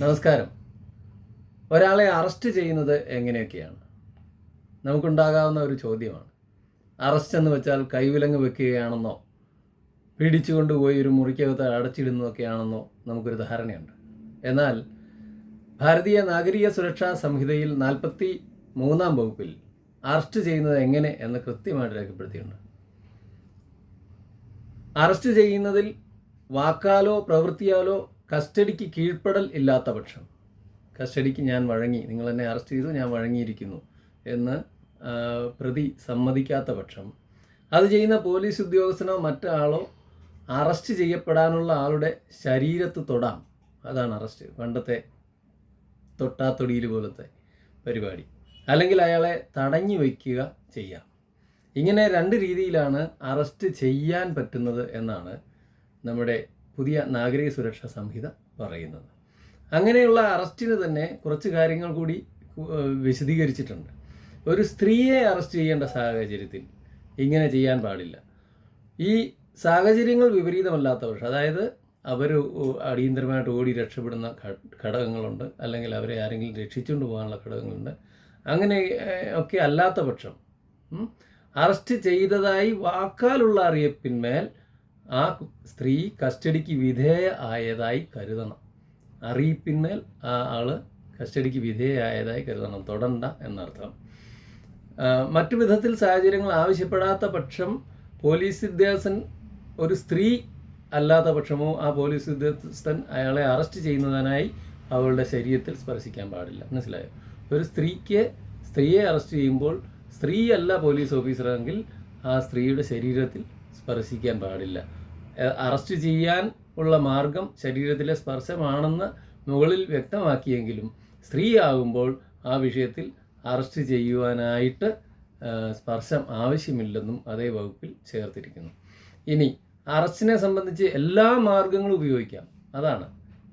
നമസ്കാരം. ഒരാളെ അറസ്റ്റ് ചെയ്യുന്നത് എങ്ങനെയൊക്കെയാണ്? നമുക്കുണ്ടാകാവുന്ന ഒരു ചോദ്യമാണ്. അറസ്റ്റ് എന്ന് വെച്ചാൽ കൈവിലങ്ങ് വെക്കുകയാണെന്നോ പിടിച്ചുകൊണ്ടുപോയി ഒരു മുറിക്കകത്ത് അടച്ചിടുന്നതൊക്കെയാണെന്നോ നമുക്കൊരു ധാരണയുണ്ട്. എന്നാൽ ഭാരതീയ നാഗരിക സുരക്ഷാ സംഹിതയിൽ നാൽപ്പത്തി മൂന്നാം വകുപ്പിൽ അറസ്റ്റ് ചെയ്യുന്നത് എങ്ങനെ എന്ന് കൃത്യമായിട്ട് രേഖപ്പെടുത്തിയിട്ടുണ്ട്. അറസ്റ്റ് ചെയ്യുന്നതിൽ വാക്കാലോ പ്രവൃത്തിയാലോ കസ്റ്റഡിക്ക് കീഴ്പ്പെടൽ ഇല്ലാത്ത പക്ഷം. കസ്റ്റഡിക്ക് ഞാൻ വഴങ്ങി നിങ്ങൾ എന്നെ അറസ്റ്റ് ചെയ്തു ഞാൻ വഴങ്ങിയിരിക്കുന്നു എന്ന് പ്രതി സമ്മതിക്കാത്ത പക്ഷം. അത് ചെയ്യുന്ന പോലീസ് ഉദ്യോഗസ്ഥനോ മറ്റാളോ അറസ്റ്റ് ചെയ്യപ്പെടാനുള്ള ആളുടെ ശരീരത്ത് തൊടാം. അതാണ് അറസ്റ്റ് പണ്ടത്തെ തൊട്ടാത്തൊടിയിൽ പോലത്തെ പരിപാടി. അല്ലെങ്കിൽ അയാളെ തടഞ്ഞു വയ്ക്കുക ചെയ്യാം. ഇങ്ങനെ രണ്ട് രീതിയിലാണ് അറസ്റ്റ് ചെയ്യാൻ പറ്റുന്നത് എന്നാണ് നമ്മുടെ പുതിയ നാഗരിക സുരക്ഷാ സംഹിത പറയുന്നത്. അങ്ങനെയുള്ള അറസ്റ്റിന് തന്നെ കുറച്ച് കാര്യങ്ങൾ കൂടി വിശദീകരിച്ചിട്ടുണ്ട്. ഒരു സ്ത്രീയെ അറസ്റ്റ് ചെയ്യേണ്ട സാഹചര്യത്തിൽ ഇങ്ങനെ ചെയ്യാൻ പാടില്ല. ഈ സാഹചര്യങ്ങൾ വിപരീതമല്ലാത്ത പക്ഷം അതായത് അവർ അടിയന്തരമായിട്ട് ഓടി രക്ഷപ്പെടുന്ന ഘടകങ്ങളുണ്ട് അല്ലെങ്കിൽ അവരെ ആരെങ്കിലും രക്ഷിച്ചുകൊണ്ട് പോകാനുള്ള ഘടകങ്ങളുണ്ട് അങ്ങനെ ഒക്കെ അല്ലാത്ത പക്ഷം അറസ്റ്റ് ചെയ്തതായി വാക്കാലുള്ള അറിയിപ്പിന്മേൽ ആ സ്ത്രീ കസ്റ്റഡിക്ക് വിധേയ ആയതായി കരുതണം. അറിയിപ്പിന്മേൽ ആ ആൾ കസ്റ്റഡിക്ക് വിധേയമായതായി കരുതണം. തൊടണ്ട എന്നർത്ഥം. മറ്റു വിധത്തിൽ സാഹചര്യങ്ങൾ ആവശ്യപ്പെടാത്ത പക്ഷം പോലീസ് ഉദ്യോഗസ്ഥൻ ഒരു സ്ത്രീ അല്ലാത്ത പക്ഷമോ ആ പോലീസ് ഉദ്യോഗസ്ഥൻ അയാളെ അറസ്റ്റ് ചെയ്യുന്നതിനായി അവളുടെ ശരീരത്തിൽ സ്പർശിക്കാൻ പാടില്ല. മനസ്സിലായോ? ഒരു സ്ത്രീക്ക് സ്ത്രീയെ അറസ്റ്റ് ചെയ്യുമ്പോൾ സ്ത്രീയല്ല പോലീസ് ഓഫീസറെങ്കിൽ ആ സ്ത്രീയുടെ ശരീരത്തിൽ സ്പർശിക്കാൻ പാടില്ല. അറസ്റ്റ് ചെയ്യാൻ ഉള്ള മാർഗം ശരീരത്തിലെ സ്പർശമാണെന്ന് മുകളിൽ വ്യക്തമാക്കിയെങ്കിലും സ്ത്രീ ആകുമ്പോൾ ആ വിഷയത്തിൽ അറസ്റ്റ് ചെയ്യുവാനായിട്ട് സ്പർശം ആവശ്യമില്ലെന്നും അതേ വകുപ്പിൽ ചേർത്തിരിക്കുന്നു. ഇനി അറസ്റ്റിനെ സംബന്ധിച്ച് എല്ലാ മാർഗങ്ങളും ഉപയോഗിക്കാം. അതാണ്.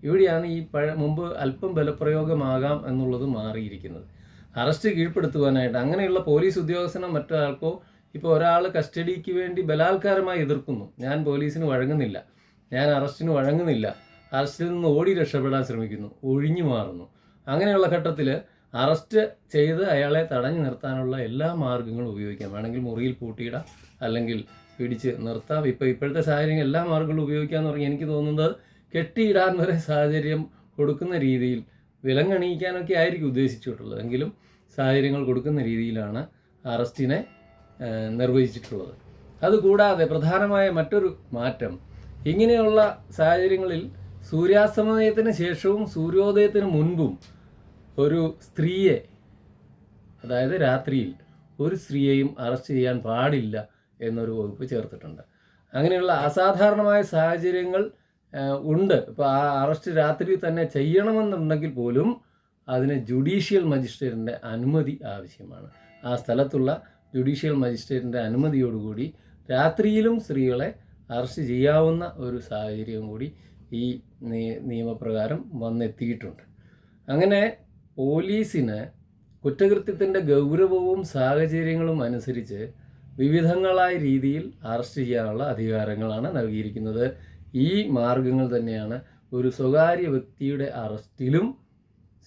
ഇവിടെയാണ് ഈ പഴ മുമ്പ് അല്പം ബലപ്രയോഗമാകാം എന്നുള്ളത് മാറിയിരിക്കുന്നത്. അറസ്റ്റ് കീഴ്പ്പെടുത്തുവാനായിട്ട് അങ്ങനെയുള്ള പോലീസ് ഉദ്യോഗസ്ഥനോ മറ്റൊരാൾക്കോ ഇപ്പോൾ ഒരാൾ കസ്റ്റഡിക്ക് വേണ്ടി ബലാത്കാരമായി എതിർക്കുന്നു. ഞാൻ പോലീസിന് വഴങ്ങുന്നില്ല. ഞാൻ അറസ്റ്റിന് വഴങ്ങുന്നില്ല. അറസ്റ്റിൽ നിന്ന് ഓടി രക്ഷപ്പെടാൻ ശ്രമിക്കുന്നു. ഒഴിഞ്ഞു മാറുന്നു. അങ്ങനെയുള്ള ഘട്ടത്തിൽ അറസ്റ്റ് ചെയ്ത് അയാളെ തടഞ്ഞു നിർത്താനുള്ള എല്ലാ മാർഗങ്ങളും ഉപയോഗിക്കാം. വേണമെങ്കിൽ മുറിയിൽ പൂട്ടിയിടാം. അല്ലെങ്കിൽ പിടിച്ച് നിർത്താം. ഇപ്പോൾ ഇപ്പോഴത്തെ സാഹചര്യം എല്ലാ മാർഗങ്ങളും ഉപയോഗിക്കാമെന്ന് പറഞ്ഞാൽ എനിക്ക് തോന്നുന്നത് കെട്ടിയിടാൻ വരെ സാഹചര്യം കൊടുക്കുന്ന രീതിയിൽ വിലങ്ങണിയിക്കാനൊക്കെ ആയിരിക്കും ഉദ്ദേശിച്ചിട്ടുള്ളത്. എങ്കിലും സാഹചര്യങ്ങൾ കൊടുക്കുന്ന രീതിയിലാണ് അറസ്റ്റിനെ നിർവഹിച്ചിട്ടുള്ളത്. അതുകൂടാതെ പ്രധാനമായ മറ്റൊരു മാറ്റം ഇങ്ങനെയുള്ള സാഹചര്യങ്ങളിൽ സൂര്യാസ്തമയത്തിന് ശേഷവും സൂര്യോദയത്തിന് മുൻപും ഒരു സ്ത്രീയെ അതായത് രാത്രിയിൽ ഒരു സ്ത്രീയെയും അറസ്റ്റ് ചെയ്യാൻ പാടില്ല എന്നൊരു വകുപ്പ് ചേർത്തിട്ടുണ്ട്. അങ്ങനെയുള്ള അസാധാരണമായ സാഹചര്യങ്ങൾ ഉണ്ട്. ഇപ്പോൾ ആ അറസ്റ്റ് രാത്രി തന്നെ ചെയ്യണമെന്നുണ്ടെങ്കിൽ പോലും അതിന് ജുഡീഷ്യൽ മജിസ്ട്രേറ്റിന്റെ അനുമതി ആവശ്യമാണ്. ആ സ്ഥലത്തുള്ള ജുഡീഷ്യൽ മജിസ്ട്രേറ്റിന്റെ അനുമതിയോടുകൂടി രാത്രിയിലും സ്ത്രീകളെ അറസ്റ്റ് ചെയ്യാവുന്ന ഒരു സാഹചര്യം കൂടി ഈ നിയമപ്രകാരം വന്നെത്തിയിട്ടുണ്ട്. അങ്ങനെ പോലീസിന് കുറ്റകൃത്യത്തിന്റെ ഗൗരവവും സാഹചര്യങ്ങളും അനുസരിച്ച് വിവിധങ്ങളായ രീതിയിൽ അറസ്റ്റ് ചെയ്യാനുള്ള അധികാരങ്ങളാണ് നൽകിയിരിക്കുന്നത്. ഈ മാർഗങ്ങൾ തന്നെയാണ് ഒരു സ്വകാര്യ വ്യക്തിയുടെ അറസ്റ്റിലും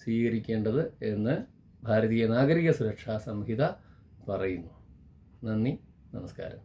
സ്വീകരിക്കേണ്ടത് എന്ന് ഭാരതീയ നാഗരിക സുരക്ഷാ സംഹിത പറയുന്നു. നന്ദി നമസ്കാരം.